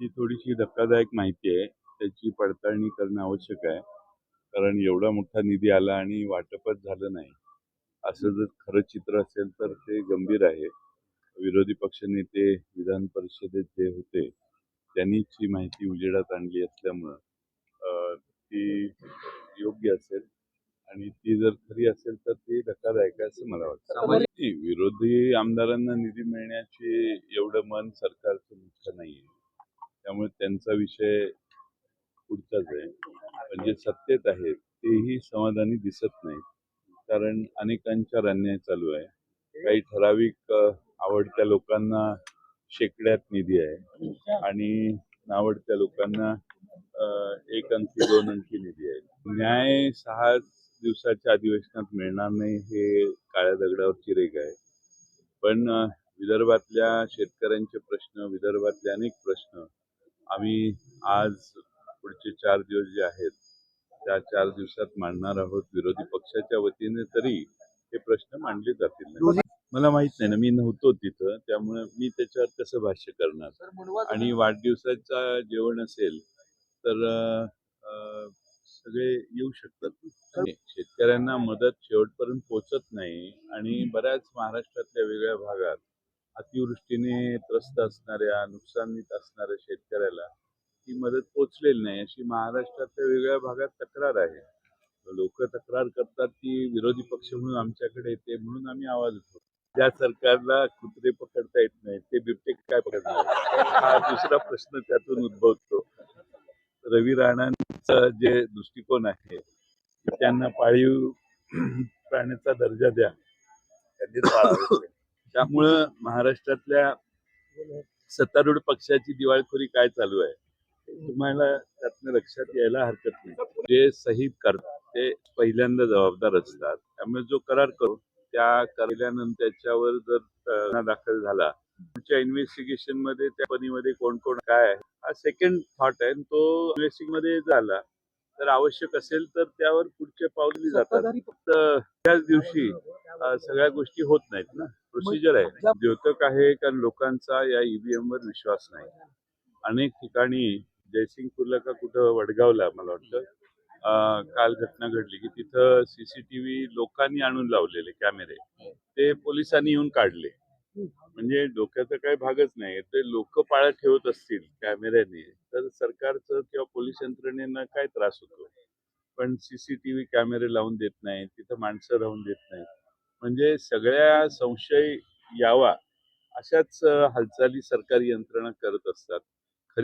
ही थोडीशी धक्कादायक माहिती आहे. त्याची पडताळणी करणं आवश्यक आहे. कारण एवढा मोठा निधी आला आणि वाटपच झालं नाही. असं जर खरं चित्र असेल तर ते गंभीर आहे. विरोधी पक्षनेते विधान परिषदेत जे होते त्यांनीच ही माहिती उजेडात आणली असल्यामुळं ती योग्य असेल आणि ती जर खरी असेल तर ती धक्कादायक आहे असं मला वाटतं. विरोधी आमदारांना निधी मिळण्याचे एवढं मन नाही त्यामुळे त्यांचा विषय पुढचाच आहे. पण जे सत्तेत आहेत तेही समाधानी दिसत नाही कारण अनेकांच्या अन्याय चालू आहे. काही ठराविक आवडत्या लोकांना शेकड्यात निधी आहे. आणि नावडत्या लोकांना एक अंकी दोन अंकी निधी आहे. न्याय सहा दिवसाच्या अधिवेशनात मिळणार नाही हे काळ्या दगडावरची रेग आहे. पण विदर्भातल्या शेतकऱ्यांचे प्रश्न विदर्भातले अनेक प्रश्न आम्ही आज पुढचे चार दिवस जे आहेत त्या चार दिवसात मांडणार आहोत विरोधी पक्षाच्या वतीने तरी हे प्रश्न मांडले जातील. मला माहीत नाही ना मी नव्हतो तिथं त्यामुळे मी त्याच्यावर कसं भाष्य करणार? आणि वाढदिवसाचा जेवण असेल तर सगळे येऊ शकतात. शेतकऱ्यांना मदत शेवटपर्यंत पोचत नाही आणि बऱ्याच महाराष्ट्रातल्या वेगळ्या भागात अतिवृष्टीने त्रस्त असणाऱ्या नुकसानीत असणाऱ्या शेतकऱ्याला ती मदत पोचलेली नाही. अशी महाराष्ट्रातल्या वेगळ्या भागात तक्रार आहे. लोक तक्रार करतात की विरोधी पक्ष म्हणून आमच्याकडे येते म्हणून आम्ही आवाज उठवतो. ज्या सरकारला कुत्रे पकडता येत नाही ते बिबटे काय पकडणार? हा दुसरा प्रश्न त्यातून उद्भवतो. रवी राणांचा जे दृष्टिकोन आहे त्यांना पाळीव प्राण्याचा दर्जा द्या. त्यांनी त्यामुळं महाराष्ट्रातल्या सत्तारूढ पक्षाची दिवाळखोरी काय चालू आहे तुम्हाला त्यातनं लक्षात यायला हरकत नाही. जे सही करतात ते पहिल्यांदा जबाबदार असतात. त्यामुळे जो करार करू त्या केल्यानंतर त्याच्यावर जर दाखल झाला पुढच्या इन्व्हेस्टिगेशनमध्ये त्या कंपनीमध्ये कोण कोण काय आहे हा सेकंड थॉट आहे. तो इन्व्हेस्टिंगमध्ये झाला तर आवश्यक असेल तर त्यावर पुढचे पावली जातात. फक्त त्याच दिवशी सगळ्या गोष्टी होत नाहीत ना. प्रोसिजर आहे. द्योतक आहे कारण लोकांचा या ईव्हीएम वर विश्वास नाही? अनेक ठिकाणी जयसिंगपूरला का कुठं वडगावला मला वाटतं. काल घटना घडली की तिथं सीसीटीव्ही लोकांनी आणून लावलेले कॅमेरे. ते पोलिसांनी येऊन काढले. म्हणजे डोक्याचा काही भागच नाही. ते लोक पाळत ठेवत असतील कॅमेऱ्याने तर सरकारचं किंवा पोलीस यंत्रणेनं काय त्रास होतो? पण सीसीटीव्ही कॅमेरे लावून देत नाहीत तिथं माणसं राहून देत नाहीत. म्हणजे सगळ्या संशय यावा अशाच हालचाली सरकारी यंत्रणा करत असतात.